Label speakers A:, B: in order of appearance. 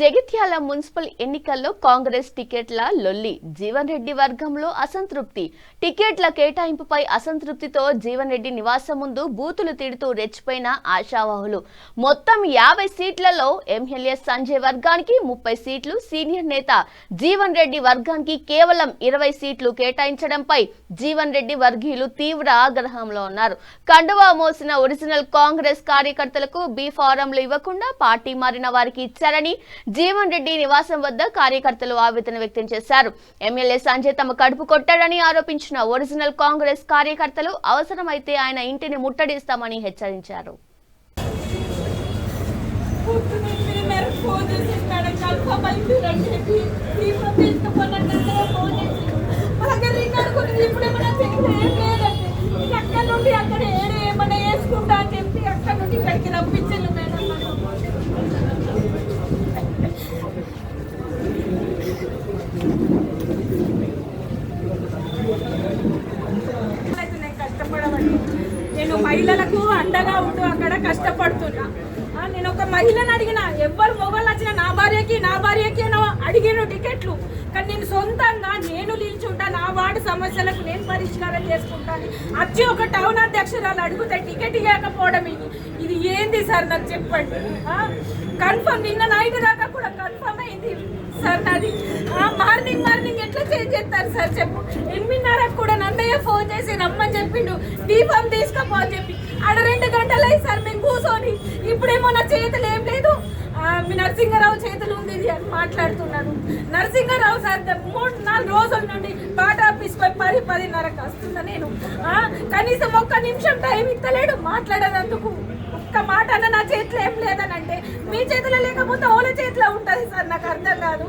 A: Jagtial municipal ఎన్నికల్లో కాంగ్రెస్ టికెట్ల లొల్లి. జీవన్ రెడ్డి వర్గంలో అసంతృప్తి. టికెట్ల కేటాయింపుపై అసంతృప్తితో జీవన్ రెడ్డి నివాసం ముందు బూతులు తిడుతూ రెచ్చిపోయిన ఆశావాహులు. మొత్తం యాభై సీట్లలో ఎమ్మెల్యే సంజయ్ వర్గానికి ముప్పై సీట్లు సీనియర్ నేత జీవన్ రెడ్డి వర్గానికి కేవలం ఇరవై సీట్లు కేటాయించడంపై జీవన్ రెడ్డి వర్గీయులు తీవ్ర ఆగ్రహంలో ఉన్నారు. కండువా మోసిన ఒరిజినల్ కాంగ్రెస్ కార్యకర్తలకు బీ ఫారంలు ఇవ్వకుండా పార్టీ మారిన వారికి ఇచ్చారని జీవన్ రెడ్డి నివాసం వద్ద కార్యకర్తలు ఆవేదన వ్యక్తం చేశారు. ఎమ్మెల్యే సంజయ్ తమ కడుపు కొట్టాడని ఆరోపించిన ఒరిజినల్ కాంగ్రెస్ కార్యకర్తలు అవసరమైతే ఆయన ఇంటిని ముట్టడిస్తామని హెచ్చరించారు
B: పొద్దున్న ఎనిమిది మేరకు ఫోన్ చేసి మేడం కన్ఫర్మ్ అయిపోయిందని చెప్పి దీపం తీసుకుపోయినట్టు ఫోన్ చేసి మా దగ్గర రికార్డు కొన్ని ఇప్పుడేమన్నా చెప్తే ఏం లేదండి ఇక అక్కడ నుండి అక్కడ ఏడు ఏమన్నా వేసుకుంటా అని చెప్పి అక్కడ నుండి ఇక్కడికి రప్పించిండు మేడం నన్ను. అయితే నేను కష్టపడవండి నేను మహిళలకు అండగా ఉంటూ అక్కడ కష్టపడుతున్నా. నేను ఒక మహిళను అడిగిన ఎవ్వరు మొగలు వచ్చిన నా భార్యకి నా భార్యకి అడిగిన టికెట్లు. కానీ నేను సొంతంగా నేను నిల్చుంటా నా వార్డు సమస్యలకు నేను పరిష్కారం చేసుకుంటాను. వచ్చి ఒక టౌన్ అధ్యక్షురాలు అడిగితే టికెట్ ఇవ్వకపోవడం ఇది. ఇది ఏంది సార్ నాకు చెప్పండి? కన్ఫర్మ్ నిన్న నైట్ దాకా కూడా కన్ఫర్మ్ అయింది సార్ నాది. మార్నింగ్ మార్నింగ్ ఎట్లా చేంజ్ చేస్తారు సార్ చెప్పు? ఎనిమిదిన్నరకు కూడా ఫోన్ చేసి రమ్మని చెప్పిండు. దీపం తీసుకపో చెప్పి. ఆడ రెండు గంటలు అయ్యి సార్ మేము కూర్చొని. ఇప్పుడేమో నా చేతులు ఏం లేదు. మీ నరసింహారావు చేతులు ఉంది ఇది అని మాట్లాడుతున్నాను నరసింహారావు సార్ మూడు నాలుగు రోజుల నుండి పాట ఆఫీస్పై పోయి పది పదిన్నరకు వస్తున్నా నేను. కనీసం ఒక్క నిమిషం టైం ఇస్తలేడు మాట్లాడనందుకు. ఒక్క మాట అన్న నా చేతిలో ఏం లేదని అంటే మీ చేతిలో లేకపోతే ఓల చేతిలో ఉంటుంది సార్ నాకు అర్థం కాదు.